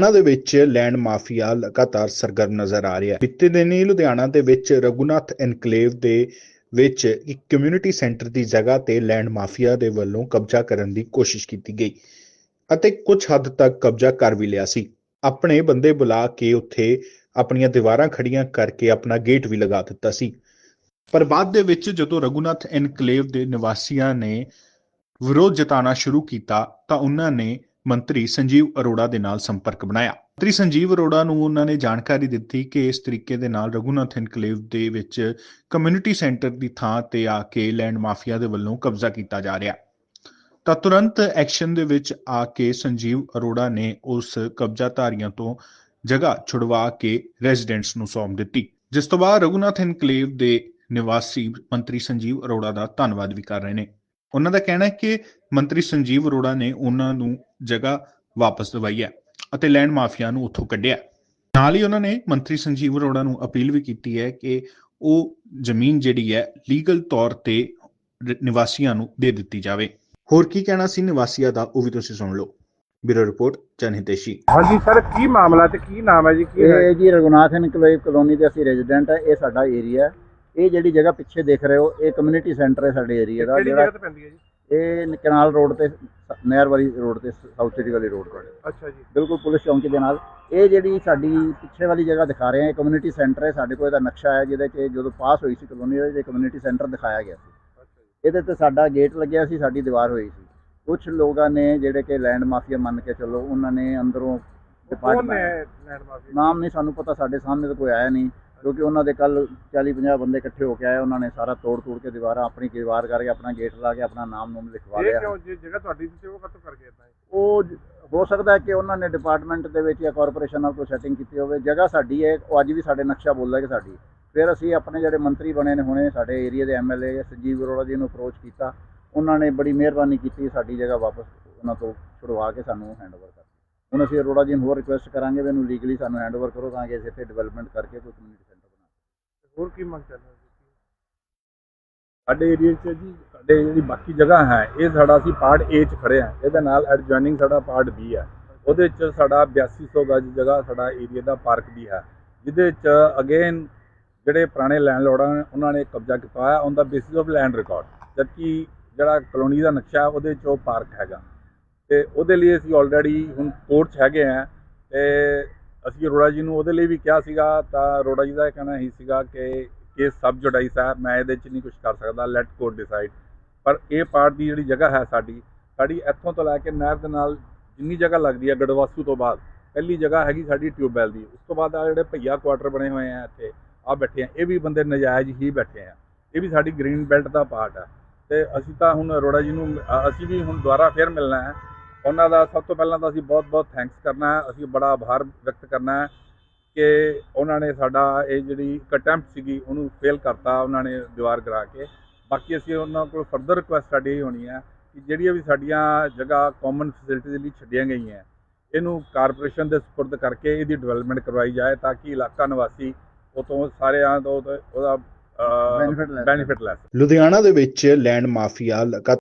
ਲੁਧਿਆਣਾ ਦੇ ਵਿੱਚ land mafia ਲਗਾਤਾਰ ਸਰਗਰਮ ਨਜ਼ਰ ਆ ਰਿਹਾ ਹੈ। ਬੀਤੇ ਦਿਨੀ ਲੁਧਿਆਣਾ ਦੇ ਵਿੱਚ ਰਘੁਨਾਥ ਐਨਕਲੇਵ ਦੇ ਵਿੱਚ ਇੱਕ ਕਮਿਊਨਿਟੀ ਸੈਂਟਰ ਦੀ ਜਗ੍ਹਾ ਤੇ ਲੈਂਡ ਮਾਫੀਆ ਦੇ ਵੱਲੋਂ ਕਬਜ਼ਾ ਕਰਨ ਦੀ ਕੋਸ਼ਿਸ਼ ਕੀਤੀ ਗਈ ਅਤੇ ਕੁਝ ਹੱਦ ਤੱਕ ਕਬਜ਼ਾ ਕਰ ਵੀ ਲਿਆ ਸੀ। ਆਪਣੇ ਬੰਦੇ ਬੁਲਾ ਕੇ ਉੱਥੇ ਆਪਣੀਆਂ ਦੀਵਾਰਾਂ ਖੜੀਆਂ ਕਰਕੇ ਆਪਣਾ ਗੇਟ ਵੀ ਲਗਾ ਦਿੱਤਾ ਸੀ। ਪਰ ਬਾਅਦ ਦੇ ਵਿੱਚ ਜਦੋਂ ਰਘੁਨਾਥ ਐਨਕਲੇਵ ਦੇ ਨਿਵਾਸੀਆਂ ਨੇ ਵਿਰੋਧ ਜਤਾਉਣਾ ਸ਼ੁਰੂ ਕੀਤਾ ਤਾਂ ਉਹਨਾਂ ਨੇ ਮੰਤਰੀ ਸੰਜੀਵ ਅਰੋੜਾ ਦੇ ਨਾਲ ਸੰਪਰਕ ਬਣਾਇਆ। ਮੰਤਰੀ ਸੰਜੀਵ ਅਰੋੜਾ ਨੂੰ ਉਹਨਾਂ ਨੇ ਜਾਣਕਾਰੀ ਦਿੱਤੀ ਕਿ ਇਸ ਤਰੀਕੇ ਦੇ ਨਾਲ ਰਘੁਨਾਥ ਐਨਕਲੇਵ ਦੇ ਵਿੱਚ ਕਮਿਊਨਿਟੀ ਸੈਂਟਰ ਦੀ ਥਾਂ ਤੇ ਆ ਕੇ ਲੈਂਡ ਮਾਫੀਆ ਦੇ ਵੱਲੋਂ ਕਬਜ਼ਾ ਕੀਤਾ ਜਾ ਰਿਹਾ। ਤਾਂ ਤੁਰੰਤ ਐਕਸ਼ਨ ਦੇ ਵਿੱਚ ਆ ਕੇ ਸੰਜੀਵ ਅਰੋੜਾ ਨੇ ਉਸ ਕਬਜ਼ਾਧਾਰੀਆਂ ਤੋਂ ਜਗ੍ਹਾ ਛੁਡਵਾ ਕੇ ਰੈਜ਼ੀਡੈਂਟਸ ਨੂੰ ਸੌਂਪ ਦਿੱਤੀ। ਜਿਸ ਤੋਂ ਬਾਅਦ ਰਘੂਨਾਥ ਐਨਕਲੇਵ ਦੇ ਨਿਵਾਸੀ ਮੰਤਰੀ ਸੰਜੀਵ ਅਰੋੜਾ ਦਾ ਧੰਨਵਾਦ ਵੀ ਕਰ ਰਹੇ ਨੇ। ਉਹਨਾਂ ਦਾ ਕਹਿਣਾ ਹੈ ਕਿ ਮੰਤਰੀ ਸੰਜੀਵ ਅਰੋੜਾ ਨੇ ਉਹਨਾਂ ਨੂੰ ਜਗ੍ਹਾ ਵਾਪਸ ਦਿਵਾਈ ਹੈ ਅਤੇ ਲੈਂਡ ਮਾਫੀਆ ਨੂੰ ਉੱਥੋਂ ਕੱਢਿਆ ਨਾਲ ਹੀ ਉਹਨਾਂ ਨੇ ਮੰਤਰੀ ਸੰਜੀਵ ਅਰੋੜਾ ਨੂੰ ਅਪੀਲ ਵੀ ਕੀਤੀ ਹੈ ਕਿ ਉਹ ਜ਼ਮੀਨ ਜਿਹੜੀ ਹੈ ਲੀਗਲ ਤੌਰ ਤੇ ਨਿਵਾਸੀਆਂ ਨੂੰ ਦੇ ਦਿੱਤੀ ਜਾਵੇ। ਹੋਰ ਕੀ ਕਹਿਣਾ ਸੀ ਨਿਵਾਸੀਆਂ ਦਾ ਉਹ ਵੀ ਤੁਸੀਂ ਸੁਣ ਲਓ। ਬਿਊਰੋ ਰਿਪੋਰਟ ਜਨਹਿਤੇਸ਼ੀ ਹਾਂਜੀ ਸਰ ਕੀ ਮਾਮਲਾ ਤੇ ਕੀ ਨਾਮ ਹੈ ਜੀ? ਕੀ ਹੈ? ਇਹ ਜੀ ਰਘੁਨਾਥ ਇਨਕਲੇਵ ਕਲੋਨੀ ਦੇ ਅਸੀਂ ਰੈਜ਼ੀਡੈਂਟ ਹੈ ਇਹ ਸਾਡਾ ਏਰੀਆ ਹੈ। ਇਹ ਜਿਹੜੀ ਜਗ੍ਹਾ ਪਿੱਛੇ ਦੇਖ ਰਹੇ ਹੋ ਇਹ ਕਮਿਊਨਿਟੀ ਸੈਂਟਰ ਹੈ ਸਾਡੇ ਏਰੀਆ ਦਾ ਕਿਹੜੀ ਜਿਹੜਾ ਜਗ੍ਹਾ ਤੇ ਪੈਂਦੀ ਹੈ ਜੀ? ਇਹ ਕਨਾਲ ਰੋਡ ਤੇ ਨਹਿਰ ਵਾਲੀ ਰੋਡ ਤੇ ਸਾਊਥ ਸਿਟੀ ਵਾਲੀ ਰੋਡ ਤੇ ਅੱਛਾ ਜੀ। ਬਿਲਕੁਲ ਪੁਲਿਸ ਚੌਂਕੀ ਦੇ ਨਾਲ। ਇਹ ਜਿਹੜੀ ਸਾਡੀ ਪਿੱਛੇ ਵਾਲੀ ਜਗ੍ਹਾ ਦਿਖਾ ਰਹੇ ਹਾਂ ਇਹ ਕਮਿਊਨਿਟੀ ਸੈਂਟਰ ਹੈ। ਸਾਡੇ ਕੋਲ ਇਹਦਾ ਨਕਸ਼ਾ ਹੈ ਜਿਹਦੇ 'ਚ ਜਦੋਂ ਪਾਸ ਹੋਈ ਸੀ ਕਲੋਨੀ ਦੇ ਕਮਿਊਨਿਟੀ ਸੈਂਟਰ ਦਿਖਾਇਆ ਗਿਆ ਸੀ। ਇਹਦੇ ਤੇ ਸਾਡਾ ਗੇਟ ਲੱਗਿਆ ਸੀ ਸਾਡੀ ਦੀਵਾਰ ਹੋਈ ਸੀ। ਕੁਝ ਲੋਕਾਂ ਨੇ ਜਿਹੜੇ ਕਿ ਲੈਂਡ ਮਾਫੀਆ ਮੰਨ ਕੇ ਚੱਲੋ ਉਹਨਾਂ ਨੇ ਅੰਦਰੋਂ ਡਿਪਾਰਟਮੈਂਟ ਨਾਮ ਨਹੀਂ ਸਾਨੂੰ ਪਤਾ ਸਾਡੇ ਸਾਹਮਣੇ ਤਾਂ ਕੋਈ ਆਇਆ ਨਹੀਂ। ਕਿਉਂਕਿ ਉਹਨਾਂ ਦੇ ਕੱਲ 40 50 ਬੰਦੇ ਇਕੱਠੇ ਹੋ ਕੇ ਆਏ ਉਹਨਾਂ ਨੇ ਸਾਰਾ ਤੋੜ ਤੋੜ ਕੇ ਦੀਵਾਰਾਂ ਆਪਣੀ ਦੀਵਾਰ ਕਰਕੇ ਆਪਣਾ ਗੇਟ ਲਾ ਕੇ ਆਪਣਾ ਨਾਮ ਨੂਮ ਲਿਖਵਾ ਇਹ ਲਿਆ। ਕਿਉਂ ਜੀ ਜਗ੍ਹਾ ਤੁਹਾਡੀ ਸੀ ਉਹ ਕਦੋਂ ਕਰ ਗਿਆ ਤਾਂ ਉਹ ਹੋ ਸਕਦਾ ਹੈ ਕਿ ਉਹਨਾਂ ਨੇ ਡਿਪਾਰਟਮੈਂਟ ਦੇ ਵਿੱਚ ਜਾਂ ਕਾਰਪੋਰੇਸ਼ਨ ਨਾਲ ਕੋਈ ਸੈਟਿੰਗ ਕੀਤੀ ਹੋਵੇ। ਜਗ੍ਹਾ ਸਾਡੀ ਹੈ ਉਹ ਅੱਜ ਵੀ ਸਾਡੇ ਨਕਸ਼ਾ ਬੋਲਦਾ ਕਿ ਸਾਡੀ। ਫਿਰ ਅਸੀਂ ਆਪਣੇ ਜਿਹੜੇ ਮੰਤਰੀ ਬਣੇ ਨੇ ਹੁਣੇ ਸਾਡੇ ਏਰੀਆ ਦੇ ਐਮਐਲਏ ਸੰਜੀਵ ਅਰੋੜਾ ਜੀ ਨੂੰ ਅਪਰੋਚ ਕੀਤਾ। ਉਹਨਾਂ ਨੇ ਬੜੀ ਮਿਹਰਬਾਨੀ ਕੀਤੀ ਸਾਡੀ ਜਗ੍ਹਾ ਵਾਪਸ ਉਹਨਾਂ ਤੋਂ ਛੁਡਵਾ ਕੇ ਸਾਨੂੰ ਹੈਂਡਓਵਰ ਕਰ ਹੁਣ ਅਸੀਂ ਅਰੋੜਾ ਜੀ ਨੂੰ ਹੋਰ ਰਿਕੁਐਸਟ ਕਰਾਂਗੇ ਵੀ ਇਹਨੂੰ ਲੀਗਲੀ ਸਾਨੂੰ ਹੈਂਡਓਵਰ ਕਰੋ ਤਾਂ ਕਿ ਅਸੀਂ ਇੱਥੇ ਡਿਵੈਲਪਮੈਂਟ ਕਰਕੇ ਕੋਈ ਕਮਿਊਨਿਟੀ ਸੈਂਟਰ ਬਣਾ ਹੋਰ ਕੀ ਮੰਗ ਚੱਲ ਰਹੀ ਸਾਡੇ ਏਰੀਆ 'ਚ ਜੀ ਸਾਡੇ ਜਿਹੜੀ ਬਾਕੀ ਜਗ੍ਹਾ ਹੈ ਇਹ ਸਾਡਾ ਅਸੀਂ ਪਾਰਟ ਏ 'ਚ ਖੜੇ ਆ ਇਹਦੇ ਨਾਲ ਐਡਜੋਇਨਿੰਗ ਸਾਡਾ ਪਾਰਟ ਬੀ ਹੈ। ਉਹਦੇ 'ਚ ਸਾਡਾ 8200 ਗਜ ਜਗ੍ਹਾ ਸਾਡਾ ਏਰੀਆ ਦਾ ਪਾਰਕ ਵੀ ਹੈ। ਜਿਹਦੇ 'ਚ ਅਗੇਨ ਜਿਹੜੇ ਪੁਰਾਣੇ ਲੈਂਡਲੋਰਡਾਂ ਨੇ ਉਹਨਾਂ ਨੇ ਕਬਜ਼ਾ ਕੀਤਾ ਹੋਇਆ on the basis of land record ਜਦਕਿ ਜਿਹੜਾ ਕਲੋਨੀ ਦਾ ਨਕਸ਼ਾ ਉਹਦੇ 'ਚ ਉਹ ਪਾਰਕ ਹੈਗਾ। ਤੇ ਉਹਦੇ ਲਈ ਅਸੀਂ ਆਲਰੇਡੀ ਹੁਣ ਕੋਰਟ 'ਚ ਹੈਗੇ ਆ ਤੇ ਅਸੀਂ ਅਰੋੜਾ ਜੀ ਨੂੰ ਉਹਦੇ ਲਈ ਵੀ ਕਿਹਾ ਸੀਗਾ, ਤਾਂ ਅਰੋੜਾ ਜੀ ਦਾ ਇਹ ਕਹਿਣਾ ਹੀ ਸੀਗਾ ਕਿ ਕੇਸ ਸਬ ਜੁਡਾਈਸ ਹੈ ਮੈਂ ਇਹਦੇ 'ਚ ਨਹੀਂ ਕੁਝ ਕਰ ਸਕਦਾ ਲੈਟ ਕੋਰਟ ਡਿਸਾਈਡ ਪਰ ਇਹ ਪਾਰਟ ਦੀ ਜਿਹੜੀ ਜਗ੍ਹਾ ਹੈ ਸਾਡੀ ਸਾਡੀ ਇੱਥੋਂ ਤੋਂ ਲੈ ਕੇ ਨਹਿਰ ਦੇ ਨਾਲ ਜਿੰਨੀ ਜਗ੍ਹਾ ਲੱਗਦੀ ਹੈ ਗੜਵਾਸੂ ਤੋਂ ਬਾਅਦ, ਪਹਿਲੀ ਜਗ੍ਹਾ ਹੈਗੀ ਸਾਡੀ ਟਿਊਬਵੈਲ ਦੀ। ਉਸ ਤੋਂ ਬਾਅਦ ਆ ਜਿਹੜੇ ਭਈਆ ਕੁਆਟਰ ਬਣੇ ਹੋਏ ਆ ਇੱਥੇ ਆ ਬੈਠੇ ਆ। ਇਹ ਵੀ ਬੰਦੇ ਨਜਾਇਜ਼ ਹੀ ਬੈਠੇ ਆ। ਇਹ ਵੀ ਸਾਡੀ ਗ੍ਰੀਨ ਬੈਲਟ ਦਾ ਪਾਰਟ ਹੈ ਤੇ ਅਸੀਂ ਤਾਂ ਹੁਣ ਅਰੋੜਾ ਜੀ ਨੂੰ ਅਸੀਂ ਵੀ ਹੁਣ ਦੁਬਾਰਾ ਫੇਰ ਮਿਲਣਾ ਹੈ। ਉਹਨਾਂ ਦਾ ਸਭ ਤੋਂ ਪਹਿਲਾਂ ਤਾਂ ਅਸੀਂ ਬਹੁਤ-ਬਹੁਤ ਥੈਂਕਸ ਕਰਨਾ ਹੈ। ਅਸੀਂ ਬੜਾ ਆਭਾਰ ਵਿਅਕਤ ਕਰਨਾ ਹੈ ਕਿ ਉਹਨਾਂ ਨੇ ਸਾਡਾ ਇਹ ਜਿਹੜੀ ਅਟੈਂਪਟ ਸੀਗੀ ਉਹਨੂੰ ਫੇਲ ਕਰਤਾ ਉਹਨਾਂ ਨੇ ਦੀਵਾਰ ਕਰਾ ਕੇ। ਬਾਕੀ ਅਸੀਂ ਉਹਨਾਂ ਕੋਲ ਫਰਦਰ ਰਿਕੁਐਸਟ ਸਾਡੀ ਇਹ ਹੋਣੀ ਹੈ ਕਿ ਜਿਹੜੀਆਂ ਵੀ ਸਾਡੀਆਂ ਜਗ੍ਹਾ ਕਾਮਨ ਫੈਸਿਲਿਟੀਜ਼ ਲਈ ਛੱਡੀਆਂ ਗਈਆਂ ਇਹਨੂੰ ਕਾਰਪੋਰੇਸ਼ਨ ਦੇ ਸਪੁਰਦ ਕਰਕੇ ਇਹਦੀ ਡਿਵੈਲਪਮੈਂਟ ਕਰਵਾਈ ਜਾਏ ਤਾਂ ਕਿ ਇਲਾਕਾ ਨਿਵਾਸੀ ਉਤੋਂ ਸਾਰਿਆਂ ਤੋਂ ਉਹਦਾ। ਬੈਨੀਫਿਟ ਲੈ ਲੁਧਿਆਣਾ ਦੇ ਵਿੱਚ ਲੈਂਡ ਮਾਫੀਆ ਲਗਾਤਾਰ